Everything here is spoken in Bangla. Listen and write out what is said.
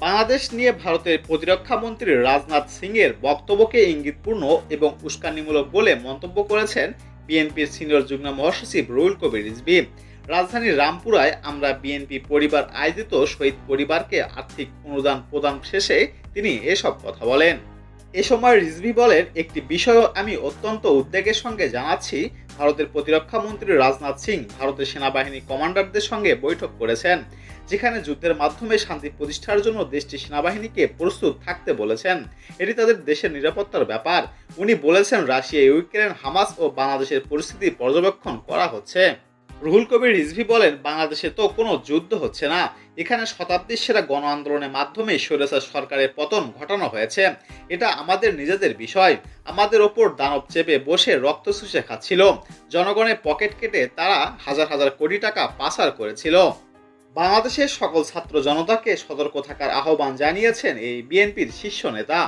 বাংলাদেশ নিয়ে ভারতের প্রতিরক্ষা মন্ত্রী রাজনাথ সিং এর বক্তব্যকে ইঙ্গিতপূর্ণ এবং উস্কানিমূলক বলে মন্তব্য করেছেন বিএনপির সিনিয়র যুগ্ম মহাসচিব রুহুল কবির রিজবি রাজধানীর রামপুরায় আমরা বিএনপি পরিবার আয়োজিত শহীদ পরিবারকে আর্থিক অনুদান প্রদান শেষে তিনি এসব কথা বলেন। এ সময় রিজভি বলেন, একটি বিষয়ও আমি অত্যন্ত উদ্বেগের সঙ্গে জানাচ্ছি। ভারতের প্রতিরক্ষা মন্ত্রী রাজনাথ সিং ভারতের সেনাবাহিনী কমান্ডারদের সঙ্গে বৈঠক করেছেন, যেখানে যুদ্ধের মাধ্যমে শান্তি প্রতিষ্ঠার জন্য দেশটির সেনাবাহিনীকে প্রস্তুত থাকতে বলেছেন। এটি তাদের দেশের নিরাপত্তার ব্যাপার। উনি বলেছেন, রাশিয়া, ইউক্রেন, হামাস ও বাংলাদেশের পরিস্থিতি পর্যবেক্ষণ করা হচ্ছে। রুহুল কবির রিজভি বলেন, বাংলাদেশে তো কোনো যুদ্ধ হচ্ছে না। এখানে শতাব্দীর সেরা গণ আন্দোলনের মাধ্যমে স্বৈরাচার সরকারের পতন ঘটানো হয়েছে। এটা আমাদের নিজেদের বিষয়। আমাদের ওপর দানব চেপে বসে রক্ত শুষে খাচ্ছিল। জনগণের পকেট কেটে তারা হাজার হাজার কোটি টাকা পাচার করেছিল। বাংলাদেশের সকল ছাত্র জনতাকে সতর্ক থাকার আহ্বান জানিয়েছেন এই বিএনপির শীর্ষ নেতা।